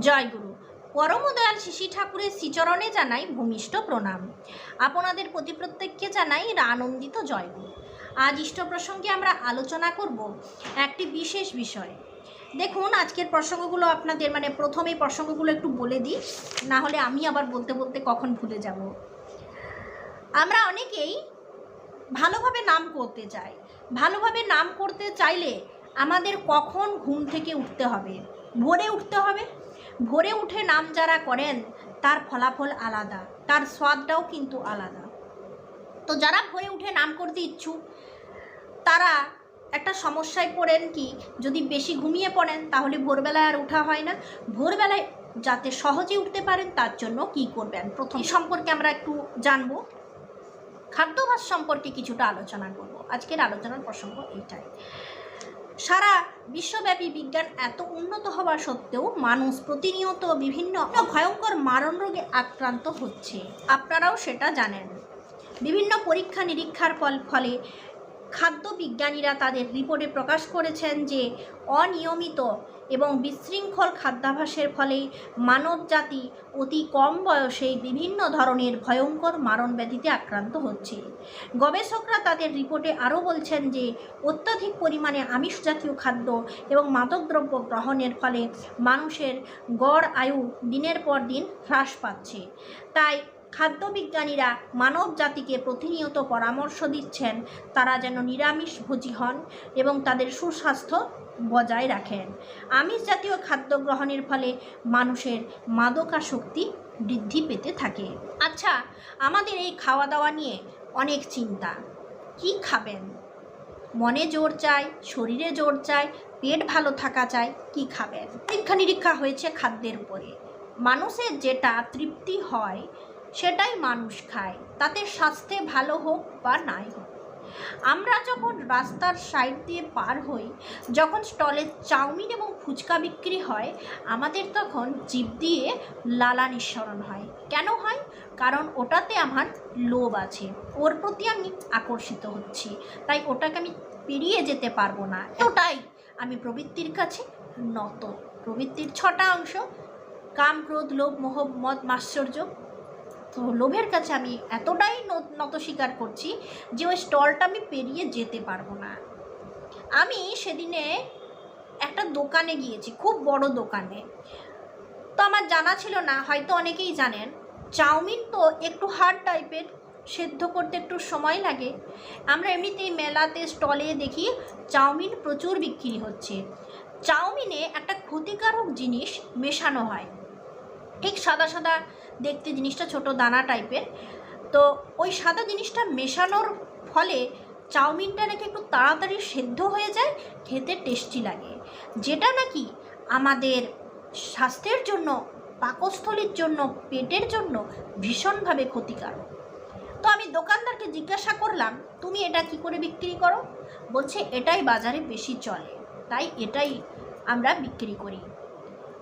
জয়গুরু পরমদয়াল শিশি ঠাকুরের শ্রীচরণে জানাই ভূমিষ্ঠ প্রণাম। আপনাদের প্রতি প্রত্যেককে জানাই আনন্দিত জয়গুরু আজ ইষ্ট প্রসঙ্গে আমরা আলোচনা করব একটি বিশেষ বিষয়। দেখুন, আজকের প্রসঙ্গগুলো আপনাদের মানে প্রথমে প্রসঙ্গগুলো একটু বলে দিই, না হলে আমি আবার বলতে বলতে কখন ভুলে যাব। আমরা অনেকেই ভালোভাবে নাম করতে চাই। ভালোভাবে নাম করতে চাইলে আমাদের কখন ঘুম থেকে উঠতে হবে? ভোরে উঠতে হবে? ভোরে উঠে নাম যারা করেন তার ফলাফল আলাদা তার স্বাদটাও কিন্তু আলাদা। তো যারা ভোরে উঠে নাম করতে ইচ্ছুক তারা একটা সমস্যায় পড়েন কি যদি বেশি ঘুমিয়ে পড়েন তাহলে ভোরবেলায় আর ওঠা হয় না। ভোরবেলায় যাতে সহজে উঠতে পারেন তার জন্য কি করবেন? প্রথম সম্পর্কে আমরা একটু জানব। খাদ্যাভ্যাস সম্পর্কে কিছুটা আলোচনা করব। আজকের আলোচনার প্রসঙ্গ এইটাই। সারা বিশ্বব্যাপী বিজ্ঞান এত উন্নত হওয়া সত্ত্বেও মানুষ প্রতিনিয়ত বিভিন্ন ভয়ঙ্কর মারণ রোগে আক্রান্ত হচ্ছে। আপনারাও সেটা জানেন। বিভিন্ন পরীক্ষা নিরীক্ষার ফল, ফলে খাদ্য বিজ্ঞানীরা তাদের রিপোর্টে প্রকাশ করেছেন যে অনিয়মিত এবং বিশৃঙ্খল খাদ্যাভ্যাসের ফলে মানব জাতি অতি কম বয়সেই বিভিন্ন ধরনের ভয়ঙ্কর মারণ ব্যাধিতে আক্রান্ত হচ্ছে। গবেষকরা তাদের রিপোর্টে আরও বলছেন যে, অত্যাধিক পরিমাণে আমিষ জাতীয় খাদ্য এবং মাদকদ্রব্য গ্রহণের ফলে মানুষের গড় আয়ু দিনের পর দিন হ্রাস পাচ্ছে। তাই খাদ্যবিজ্ঞানীরা মানব জাতিকে প্রতিনিয়ত পরামর্শ দিচ্ছেন, তারা যেন নিরামিষ ভোজী হন এবং তাদের সুস্বাস্থ্য বজায় রাখেন। আমিষ জাতীয় খাদ্য গ্রহণের ফলে মানুষের মাদকাসক্তি বৃদ্ধি পেতে থাকে। আচ্ছা আমাদের এই খাওয়া দাওয়া নিয়ে অনেক চিন্তা। কি খাবেন? মনে জোর চাই, শরীরে জোর চাই, পেট ভালো থাকা চাই, কি খাবেন? পরীক্ষা নিরীক্ষা হয়েছে খাদ্যের উপরে। মানুষের যেটা তৃপ্তি হয় সেটাই মানুষ খায়, তাতে স্বাস্থ্যে ভালো হোক বা নাই হোক। আমরা যখন রাস্তার সাইড দিয়ে পার হই, যখন স্টলে চাউমিন এবং ফুচকা বিক্রি হয়, আমাদের তখন জিভ দিয়ে লালা নিঃসরণ হয়। কেন হয়? কারণ ওটাতে আমার লোভ আছে, ওর প্রতি আমি আকর্ষিত হচ্ছি, তাই ওটাকে আমি পেরিয়ে যেতে পারব না। ওটাই আমি প্রবৃত্তির কাছে নত। প্রবৃত্তির ছটা অংশ, কাম, ক্রোধ, লোভ, মোহ, মদ, মাশ্চর্য লোভের কাছে আমি এতটাই নত স্বীকার করছি যে ওই স্টলটা আমি পেরিয়ে যেতে পারব না। আমি সেদিনে একটা দোকানে গিয়েছি, খুব বড় দোকানে। তো আমার জানা ছিল না, হয়তো অনেকেই জানেন, চাউমিন তো একটু হার্ড টাইপের, সেদ্ধ করতে একটু সময় লাগে। আমরা এমনিতেই মেলাতে, স্টলে দেখি চাউমিন প্রচুর বিক্রি হচ্ছে। চাউমিনে একটা ক্ষতিকারক জিনিস মেশানো হয়। ঠিক সাদা সাদা দেখতে জিনিসটা ছোট দানা টাইপের। তো ওই সাদা জিনিসটা মেশানোর ফলে চাউমিনটা নাকি একটু তাড়াতাড়ি সেদ্ধ হয়ে যায়, খেতে টেস্টি লাগে। যেটা নাকি আমাদের স্বাস্থ্যের জন্য, পাকস্থলীর জন্য, পেটের জন্য ভীষণভাবে ক্ষতিকারক। তো আমি দোকানদারকে জিজ্ঞাসা করলাম, তুমি এটা কি করে বিক্রি করো? বলছে, এটাই বাজারে বেশি চলে, তাই এটাই আমরা বিক্রি করি।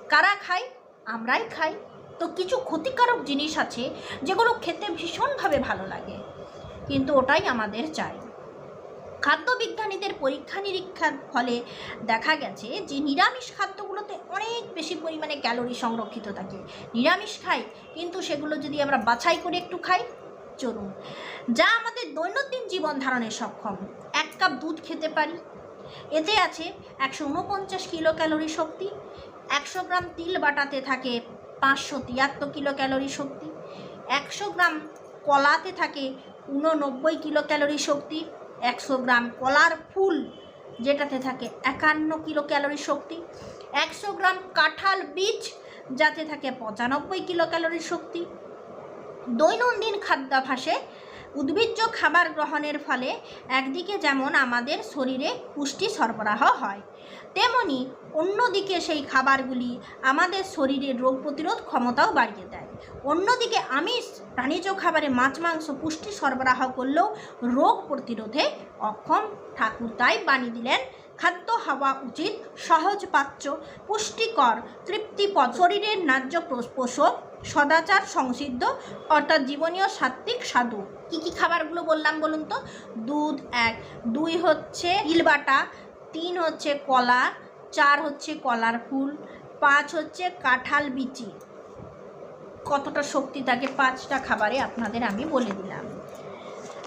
কারা খাই আমরাই খাই। তো কিছু ক্ষতিকারক জিনিস আছে যেগুলো খেতে ভীষণভাবে ভালো লাগে। কিন্তু ওটাই আমাদের চাই। খাদ্যবিজ্ঞানীদের পরীক্ষা নিরীক্ষার ফলে দেখা গেছে যে নিরামিষ খাদ্যগুলোতে অনেক বেশি পরিমাণে ক্যালোরি সংরক্ষিত থাকে। নিরামিষ খাই, কিন্তু সেগুলো যদি আমরা বাছাই করে একটু খাই, চলুন। যা আমাদের দৈনন্দিন জীবন ধারণে সক্ষম। এক কাপ দুধ খেতে পারি। এতে আছে একশো উনপঞ্চাশ কিলো ক্যালোরি শক্তি। একশো গ্রাম তিল বাটাতে থাকে পাঁচশো তিয়াত্তর কিলো ক্যালোরি শক্তি। একশো গ্রাম কলাতে থাকে উননব্বই কিলো ক্যালোরি শক্তি। একশো গ্রাম কলার ফুল যেটাতে থাকে একান্ন কিলো ক্যালোরি শক্তি। একশো গ্রাম কাঁঠাল বীজ যাতে থাকে পঁচানব্বই কিলো ক্যালোরি শক্তি। দৈনন্দিন খাদ্যাভ্যাসে উদ্ভিজ্জ খাবার গ্রহণের ফলে একদিকে যেমন আমাদের শরীরে পুষ্টি সরবরাহ হয়, তেমনি অন্যদিকে সেই খাবারগুলি আমাদের শরীরের রোগ প্রতিরোধ ক্ষমতাও বাড়িয়ে দেয়। অন্যদিকে আমিষ, প্রাণীজ খাবারে মাছ, মাংস পুষ্টি সরবরাহ করলেও রোগ প্রতিরোধে অক্ষম ঠাকুর তাই বানিয়ে দিলেন খাদ্য হওয়া উচিত, সহজ পাচ্য, পুষ্টিকর, তৃপ্তিপদ। শরীরের ন্যায্য পোষক, সদাচার সংসিদ্ধ, অর্থাৎ জীবনীয় সাত্ত্বিক সাধু। কী কী খাবারগুলো বললাম বলুন তো? দুধ এক, দুই হচ্ছে ইলবাটা তিন হচ্ছে কলা, চার হচ্ছে কলার ফুল, পাঁচ হচ্ছে কাঁঠাল বিচি। কতটা শক্তি থাকে পাঁচটা খাবারে আপনাদের আমি বলে দিলাম।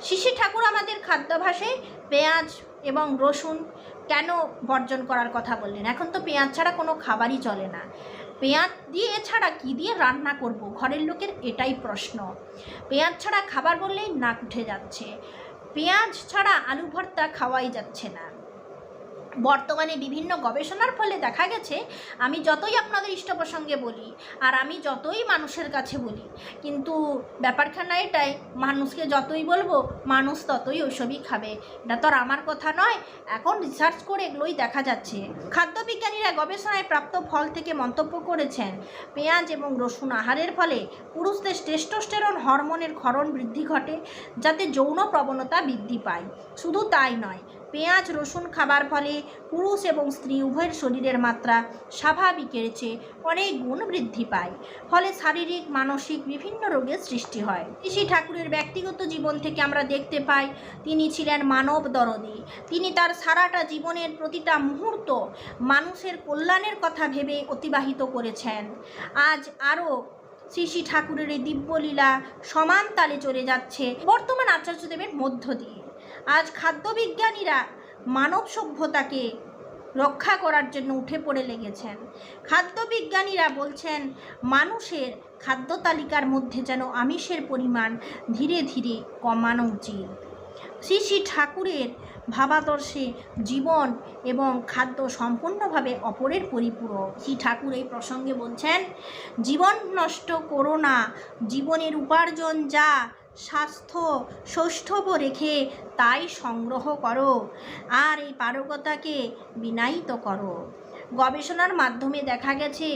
শিশি ঠাকুর আমাদের খাদ্যাভাসে পেঁয়াজ এবং রসুন কেন বর্জন করার কথা বললেন? এখন তো পেঁয়াজ ছাড়া কোনো খাবারই চলে না। পেঁয়াজ দিয়ে এছাড়া কি দিয়ে রান্না করব? ঘরের লোকের এটাই প্রশ্ন। পেঁয়াজ ছাড়া খাবার বললেই নাক উঠে যাচ্ছে। পেঁয়াজ ছাড়া আলু ভর্তা খাওয়াই যাচ্ছে না। বর্তমানে বিভিন্ন গবেষণার ফলে দেখা গেছে, আমি যতই আপনাদের ইষ্ট প্রসঙ্গে বলি আর আমি যতই মানুষের কাছে বলি, কিন্তু ব্যাপারখানা এটাই, মানুষকে যতই বলব, মানুষ ততই ওইসবই খাবে। এটা তো আমার কথা নয়, এখন রিসার্চ করে এগুলোই দেখা যাচ্ছে। খাদ্যবিজ্ঞানীরা গবেষণায় প্রাপ্ত ফল থেকে মন্তব্য করেছেন, পেঁয়াজ এবং রসুন আহারের ফলে পুরুষদের টেস্টোস্টেরন হরমোনের ক্ষরণ বৃদ্ধি ঘটে, যাতে যৌন প্রবণতা বৃদ্ধি পায়। শুধু তাই নয় পেঁয়াজ, রসুন খাবার ফলে পুরুষ এবং স্ত্রী উভয়ের শরীরের মাত্রা স্বাভাবিকের চেয়ে অনেক গুণ বৃদ্ধি পায়। ফলে শারীরিক, মানসিক বিভিন্ন রোগের সৃষ্টি হয়। ঋষি ঠাকুরের ব্যক্তিগত জীবন থেকে আমরা দেখতে পাই, তিনি ছিলেন মানব দরদি। তিনি তার সারাটা জীবনের প্রতিটা মুহূর্ত মানুষের কল্যাণের কথা ভেবে অতিবাহিত করেছেন। আজ আরও শ্রী শ্রী ঠাকুরের এই দিব্যলীলা সমান তালে চলে যাচ্ছে। বর্তমান আচার্যদেবের মধ্য দিয়ে। আজ খাদ্যবিজ্ঞানীরা মানব সভ্যতাকে রক্ষা করার জন্য উঠে পড়ে লেগেছেন। খাদ্যবিজ্ঞানীরা বলছেন, মানুষের খাদ্য তালিকার মধ্যে যেন আমিষের পরিমাণ ধীরে ধীরে কমানো উচিত। শ্রী শ্রী ঠাকুরের ভাবাদর্শে জীবন এবং খাদ্য সম্পূর্ণভাবে অপরের পরিপূরক। শ্রী ঠাকুর এই প্রসঙ্গে বলছেন, জীবন নষ্ট করো না, জীবনের উপার্জন যা স্বাস্থ্য সৌষ্ঠব রেখে তাই সংগ্রহ করো। আর এই পারকতাকে বিনায়িত করো। গবেষণার মাধ্যমে দেখা গেছে,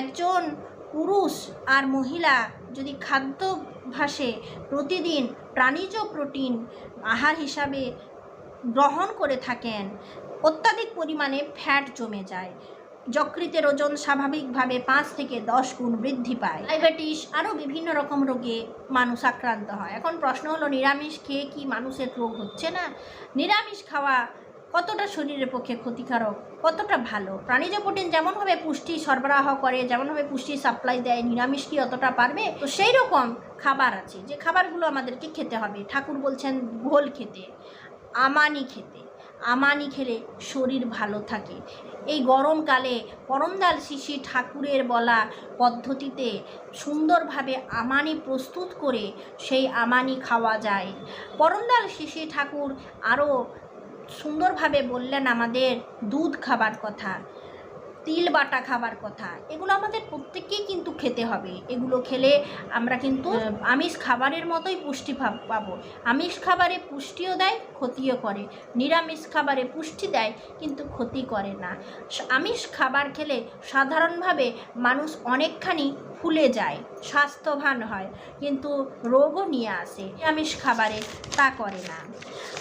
একজন পুরুষ আর মহিলা যদি খাদ্যভাসে প্রতিদিন প্রাণীজ প্রোটিন আহার হিসাবে গ্রহণ করে থাকেন, অত্যাধিক পরিমাণে ফ্যাট জমে যায়। যকৃতের ওজন স্বাভাবিকভাবে পাঁচ থেকে দশ গুণ বৃদ্ধি পায়। ডায়াবেটিস আরও বিভিন্ন রকম রোগে মানুষ আক্রান্ত হয়। এখন প্রশ্ন হলো, নিরামিষ খেয়ে কি মানুষের রোগ হচ্ছে না? নিরামিষ খাওয়া কতটা শরীরের পক্ষে ক্ষতিকারক? কতটা ভালো? প্রাণীজ প্রোটিন যেমনভাবে পুষ্টি সরবরাহ করে, যেমনভাবে পুষ্টি সাপ্লাই দেয়, নিরামিষ কি অতটা পারবে? তো সেই রকম খাবার আছে। যে খাবারগুলো আমাদেরকে খেতে হবে। ঠাকুর বলছেন, ঘোল খেতে, আমানি খেতে। আমানি খেলে শরীর ভালো থাকে। এই গরমকালে পরমদাল শিশি ঠাকুরের বলা পদ্ধতিতে সুন্দরভাবে আমানি প্রস্তুত করে সেই আমানি খাওয়া যায়। পরমদাল শিশি ঠাকুর আরও সুন্দরভাবে বললেন আমাদের দুধ খাবার কথা। তিল বাটা খাবার কথা। এগুলো আমাদের প্রত্যেককেই কিন্তু খেতে হবে। এগুলো খেলে আমরা কিন্তু আমিষ খাবারের মতোই পুষ্টি পাবো। আমিষ খাবারে পুষ্টিও দেয় ক্ষতিও করে। নিরামিষ খাবারে পুষ্টি দেয় কিন্তু ক্ষতি করে না। আমিষ খাবার খেলে সাধারণভাবে মানুষ অনেকখানি ফুলে যায় স্বাস্থ্যবান হয় কিন্তু রোগও নিয়ে আসে। আমিষ খাবারে তা করে না।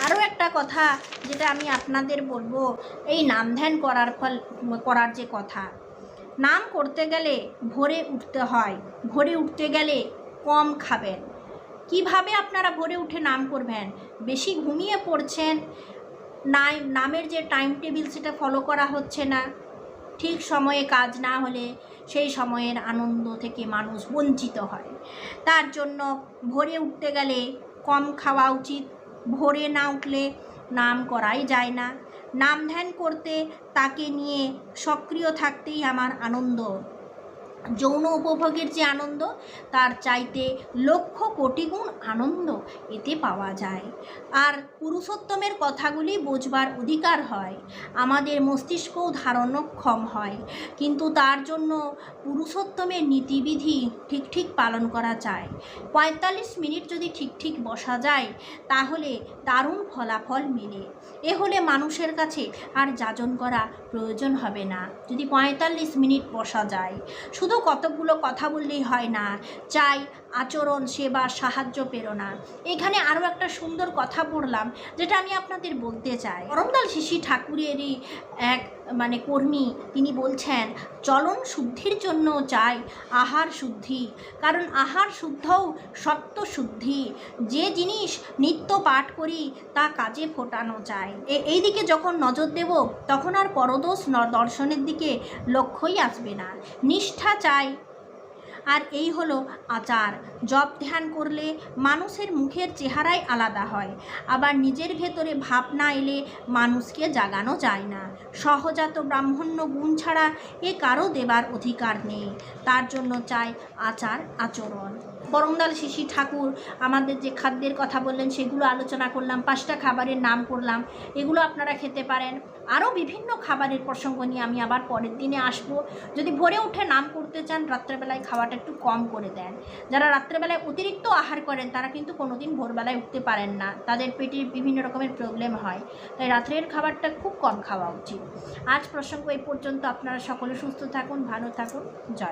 আরও একটা কথা যেটা আমি আপনাদের বলব এই নাম ধ্যান করার ফল করার যে কথা। নাম করতে গেলে ভোরে উঠতে হয়, ভোরে উঠতে গেলে কম খাবেন। কীভাবে আপনারা ভোরে উঠে নাম করবেন? বেশি ঘুমিয়ে পড়ছেন, নাই, নামের যে টাইম টেবিল সেটা ফলো করা হচ্ছে না। ঠিক সময়ে কাজ না হলে সেই সময়ের আনন্দ থেকে মানুষ বঞ্চিত হয়। তার জন্য ভোরে উঠতে গেলে কম খাওয়া উচিত। ভোরে না উঠলে নাম করাই যায় না। নাম ধ্যান করতে তাকে নিয়ে সক্রিয় থাকতেই আমার আনন্দ। যৌন উপভোগের যে আনন্দ, তার চাইতে লক্ষ কোটি গুণ আনন্দ এতে পাওয়া যায়। আর পুরুষোত্তমের কথাগুলি বোঝবার অধিকার হয়। আমাদের মস্তিষ্কও ধারণক্ষম হয়। কিন্তু তার জন্য পুরুষোত্তমের নীতিবিধি ঠিক ঠিক পালন করা যায়। পঁয়তাল্লিশ মিনিট যদি ঠিক ঠিক বসা যায়, তাহলে দারুণ ফলাফল মেলে। এ হলে মানুষের কাছে আর যাজন করা প্রয়োজন হবে না। যদি পঁয়তাল্লিশ মিনিট বসা যায়, শুধু কতগুলো কথা বললেই হয় না। চাই আচরণ, সেবা, সাহায্য, প্রেরণা। এখানে আরও একটা সুন্দর কথা পড়লাম যেটা আমি আপনাদের বলতে চাই। করমদাল শিশি ঠাকুরেরই এক মানে কর্মী, তিনি বলছেন, চলন শুদ্ধির জন্য চাই আহার শুদ্ধি, কারণ আহার শুদ্ধও সত্য শুদ্ধি। যে জিনিস নিত্য পাঠ করি, তা কাজে ফোটানো এ- এই দিকে যখন নজর দেব, তখন আর পরদোষ দর্শনের দিকে লক্ষ্যই আসবে না। নিষ্ঠা চাই আর এই হলো আচার। জপ ধ্যান করলে মানুষের মুখের চেহারাই আলাদা হয়। আবার নিজের ভেতরে ভাব না এলে মানুষকে জাগানো যায় না। সহজাত ব্রাহ্মণ্য গুণ ছাড়া এ কারও দেবার অধিকার নেই। তার জন্য চাই আচার আচরণ। বরংদাল শিশি ঠাকুর, আমাদের যে খাদ্যের কথা বললেন, সেগুলো আলোচনা করলাম, পাঁচটা খাবারের নাম করলাম, এগুলো আপনারা খেতে পারেন। আরও বিভিন্ন খাবারের প্রসঙ্গ নিয়ে আমি আবার পরের দিনে আসব। যদি ভোরে উঠে নাম করতে চান, রাত্রেবেলায় খাওয়াটা একটু কম করে দেন। যারা রাত্রেবেলায় অতিরিক্ত আহার করেন, তারা কিন্তু কোনো দিন ভোরবেলায় উঠতে পারেন না। তাদের পেটে বিভিন্ন রকমের প্রবলেম হয়। তাই রাত্রের খাবারটা খুব কম খাওয়া উচিত। আজ প্রসঙ্গ এই পর্যন্ত। আপনারা সকলে সুস্থ থাকুন, ভালো থাকুন। জয়।